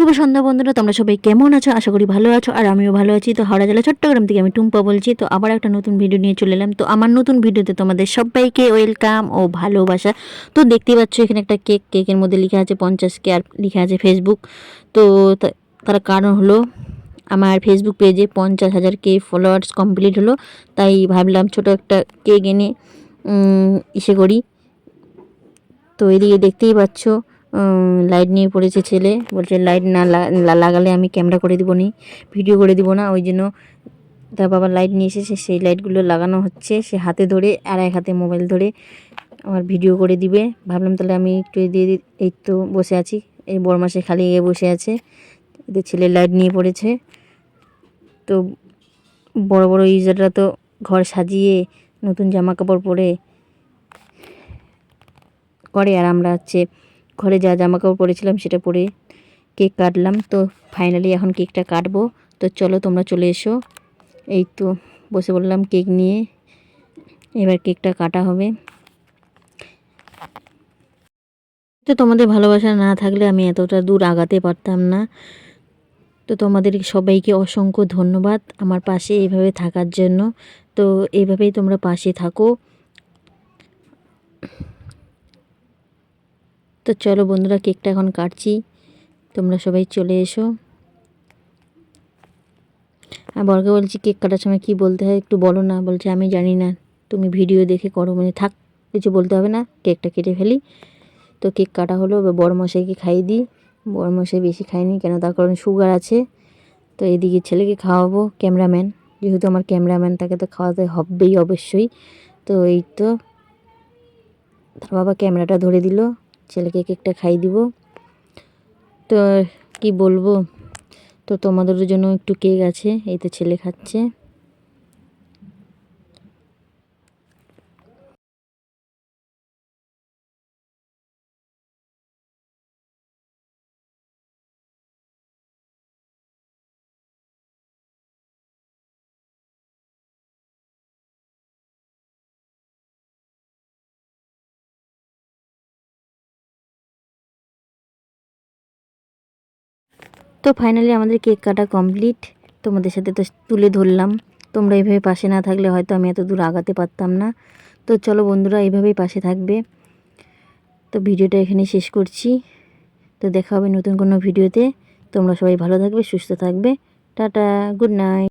শুভ সন্ধ্যা বন্ধুরা, তোমরা সবাই কেমন আছো? আশা করি ভালো আছো, আর আমিও ভালো আছি। তো হাওড়া জেলা চট্টগ্রাম থেকে আমি টুম্পা বলছি। তো আবার একটা নতুন ভিডিও নিয়ে চলে এলাম। তো আমার নতুন ভিডিওতে তোমাদের সবাইকে ওয়েলকাম ও ভালোবাসা। তো দেখতেই পাচ্ছ, এখানে একটা কেক কেকের মধ্যে লেখা আছে পঞ্চাশ কে, আর লেখা আছে ফেসবুক তো তা- তার কারণ হলো, আমার ফেসবুক পেজে পঞ্চাশ হাজার কে ফলোয়ার্স কমপ্লিট হলো। তাই ভাবলাম ছোট একটা কেক এনে ইসে করি। তো এদিকে দেখতেই পাচ্ছ লাইট নিয়ে পড়েছে ছেলে। বলছে লাইট না লাগালে আমি ক্যামেরা করে দিব নি ভিডিও করে দিব না। ওই জন্য তার বাবা লাইট নিয়ে এসেছে, সেই লাইটগুলো লাগানো হচ্ছে। সে হাতে ধরে, আর এক হাতে মোবাইল ধরে আমার ভিডিও করে দিবে। ভাবলাম তাহলে আমি একটু দিয়ে এই তো বসে আছি। এই বড় মাসে খালি এ বসে আছে। এদের ছেলে লাইট নিয়ে পড়েছে। তো বড় বড় ইউজাররা তো ঘর সাজিয়ে নতুন জামা কাপড় পরে করে, আর আমরা হচ্ছে ঘরে যা জামা কাপড় পরেছিলাম সেটা পরে কেক কাটলাম। তো ফাইনালি এখন কেকটা কাটবো। তো চলো তোমরা চলে এসো। এই তো বসে বললাম কেক নিয়ে। এবার কেকটা কাটা হবে। তো তোমাদের ভালোবাসা না থাকলে আমি এতটা দূর আগাতে পারতাম না। তো তোমাদের সবাইকে অসংখ্য ধন্যবাদ আমার পাশে এইভাবে থাকার জন্য। তো এইভাবেই তোমরা পাশে থাকো। তো চলো বন্ধুরা, কেকটা এখন কাটছি। তোমরা সবাই চলে এসো। আর বরকে বলছি, কেক কাটার সময় কি বলতে হয় একটু বলো না। বলছে, আমি জানি না, তুমি ভিডিও দেখে করো। মানে থাক, কিছু বলতে হবে না, কেকটা কেটে ফেলি। তো কেক কাটা হলো, এবার বড় মশাইকে খাইয়ে দিই। বড় মশাই বেশি খাইনি কেন? তার কারণ সুগার আছে। তো এদিকে ছেলেকে খাওয়াবো, ক্যামেরাম্যান। যেহেতু আমার ক্যামেরাম্যান, তাকে তো খাওয়াতে হবেই অবশ্যই। তো এই তো, তার বাবা ক্যামেরাটা ধরে দিল। ছেলেকে কেকটা খাই দিব। তো কি বলব? তো তোমাদের জন্য একটু কেক আছে, এই তো ছেলে খাচ্ছে। তো ফাইনালি আমাদের কেক কাটা কমপ্লিট তোমাদের সাথে তো তুলে ধরলাম। তোমরা এইভাবে পাশে না থাকলে হয়তো আমি এত দূর আগাতে পারতাম না। তো চলো বন্ধুরা এইভাবেই পাশে থাকবে। তো ভিডিওটা এখানে শেষ করছি। তো দেখা হবে নতুন কোনো ভিডিওতে। তোমরা সবাই ভালো থাকবে, সুস্থ থাকবে। Tata good night